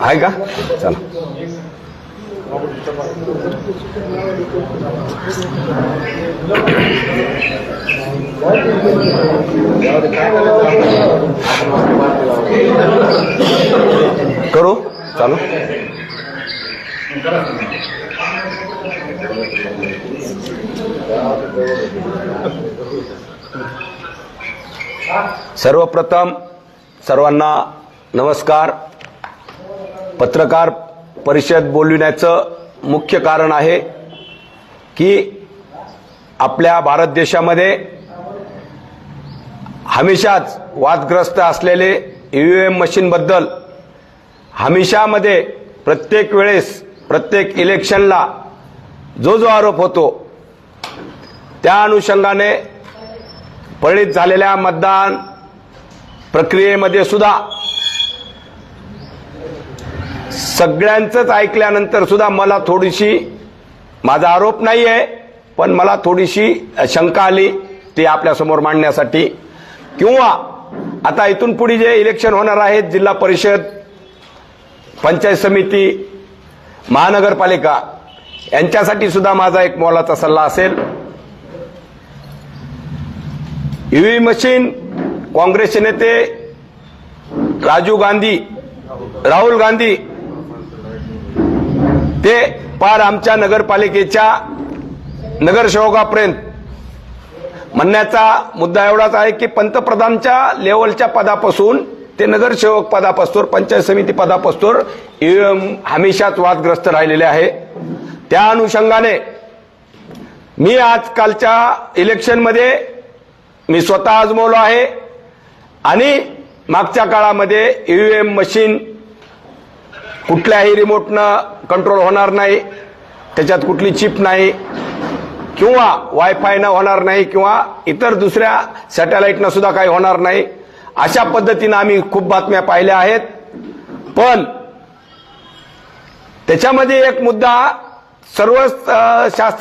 आहे का? चला. करू? चालू. सर्वप्रथम सर्वांना नमस्कार. पत्रकार परिषद बोलविण्याचं मुख्य कारण आहे की आपल्या भारत देशामध्ये हमेशाच वादग्रस्त असलेले ई व्ही एम मशीनबद्दल हमेशामध्ये प्रत्येक वेळेस प्रत्येक इलेक्शनला जो जो आरोप होतो त्या अनुषंगाने परिणित झालेल्या मतदान प्रक्रियेमध्ये सुद्धा सगळ्यांचंच ऐकल्यानंतर सुद्धा मला थोडीशी माझा आरोप नाही आहे पण मला थोडीशी शंका आली ती आपल्यासमोर मांडण्यासाठी. किंवा आता इथून पुढे जे इलेक्शन होणार आहेत जिल्हा परिषद पंचायत समिती महानगरपालिका यांच्यासाठी सुद्धा माझा एक मोलाचा सल्ला असेल. ईव्ही मशीन काँग्रेसचे नेते राजीव गांधी राहुल गांधी पार आमच्या नगरपालिकेच्या नगरसेवकापर्यंत. म्हणण्याचा मुद्दा एवढाच आहे की पंतप्रधानच्या लेवलच्या पदापासून ते नगरसेवक पदापासून पंचायत समिती पदापासून हमेशाच वादग्रस्त राहिलेले आहे. त्या अनुषंगाने मी आजकालच्या इलेक्शनमध्ये मी स्वतः आजमवलो आहे आणि मागच्या काळामध्ये ईव्हीएम मशीन कुठल्याही रिमोटनं कंट्रोल होणार नाही त्याच्यात कुठली चिप नाही किंवा वायफायनं होणार नाही किंवा इतर दुसऱ्या सॅटेलाईटनं सुद्धा काही होणार नाही अशा पद्धतीनं आम्ही खूप बातम्या पाहिल्या आहेत. पण त्याच्यामध्ये एक मुद्दा सर्व शास्त्र